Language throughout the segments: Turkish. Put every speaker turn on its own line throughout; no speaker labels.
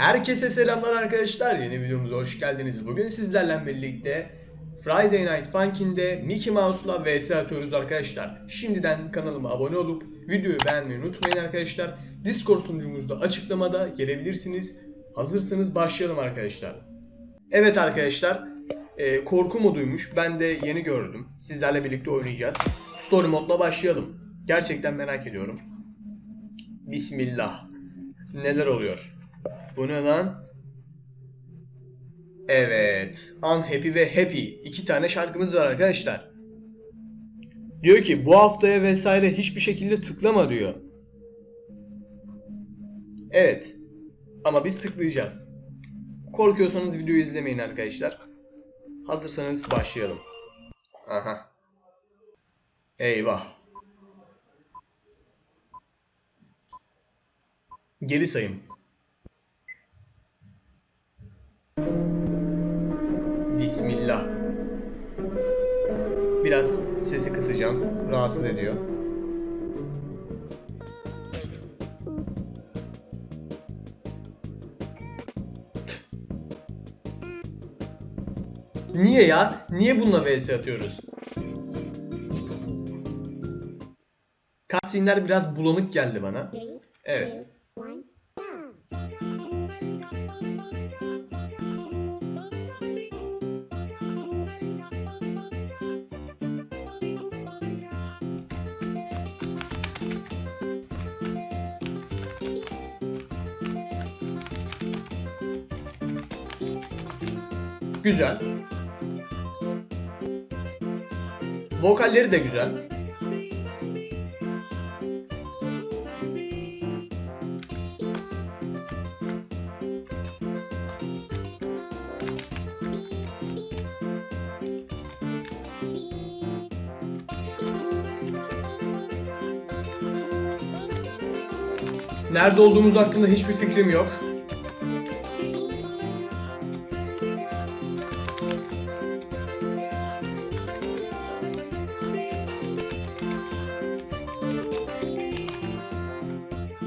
Herkese selamlar arkadaşlar. Yeni videomuza hoş geldiniz. Bugün sizlerle birlikte Friday Night Funkin'de Mickey Mouse'la vs atıyoruz arkadaşlar. Şimdiden kanalıma abone olup videoyu beğenmeyi unutmayın arkadaşlar. Discord sunucumuzda açıklamada gelebilirsiniz. Hazırsanız başlayalım arkadaşlar. Evet arkadaşlar. e, korku moduymuş. Ben de yeni gördüm. Sizlerle birlikte oynayacağız. Story modla başlayalım. Gerçekten merak ediyorum. Bismillah. Neler oluyor? Bu ne lan? Evet. Unhappy ve Happy. iki tane şarkımız var arkadaşlar. Diyor ki bu haftaya vesaire hiçbir şekilde tıklama diyor. Evet. Ama biz tıklayacağız. Korkuyorsanız videoyu izlemeyin arkadaşlar. Hazırsanız başlayalım. Aha. Eyvah. Geri sayım. Bismillah. Biraz sesi kısacağım. Rahatsız ediyor. Niye ya? Niye bununla vs atıyoruz? Cutscene'ler biraz bulanık geldi bana. Evet. Güzel. Vokalleri de güzel. Nerede olduğumuz hakkında hiçbir fikrim yok.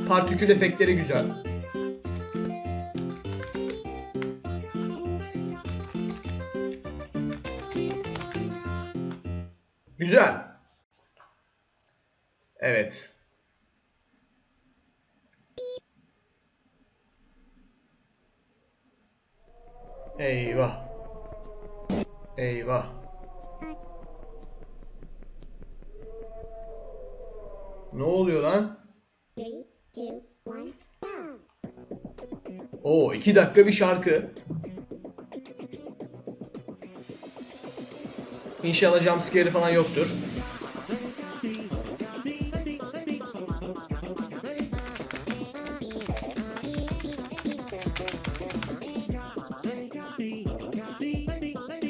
Partikül efektleri güzel. Güzel. Evet. Eyvah. Eyvah. Ne oluyor lan? Oo iki dakika bir şarkı. İnşallah jumpscare'i falan yoktur.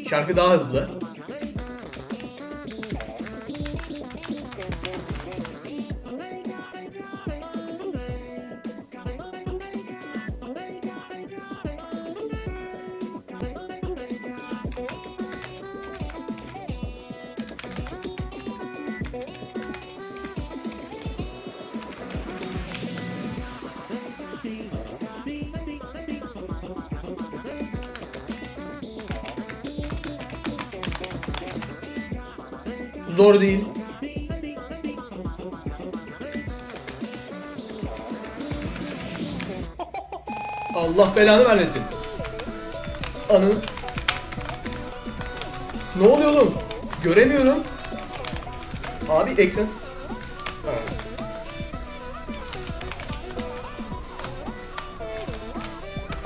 Şarkı daha hızlı. Zor değil. Allah belanı vermesin. Anın. Ne oluyor oğlum? Göremiyorum. Abi ekran.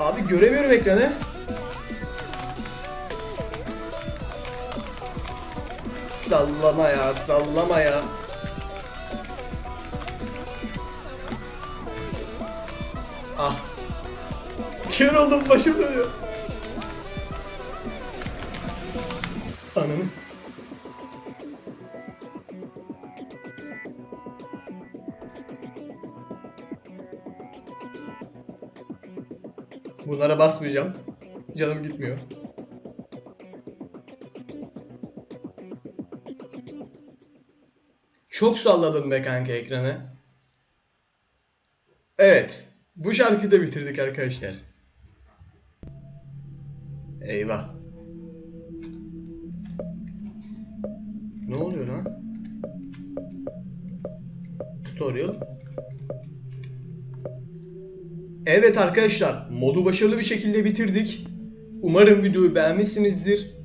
Abi göremiyorum ekranı. Sallama ya, sallama ya. Ah. Kör oldum başım dönüyor. Ananı. Bunlara basmayacağım. Canım gitmiyor. Çok salladın be kanka ekranı. Evet. Bu şarkıyı da bitirdik arkadaşlar. Eyvah. Ne oluyor lan? Tutorial. Evet arkadaşlar, modu başarılı bir şekilde bitirdik. Umarım videoyu beğenmişsinizdir.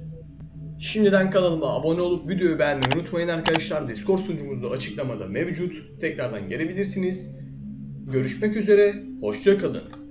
Şimdiden kanalıma abone olup videoyu beğenmeyi unutmayın arkadaşlar. Discord sunucumuzda açıklamada mevcut. Tekrardan gelebilirsiniz. Görüşmek üzere, hoşça kalın.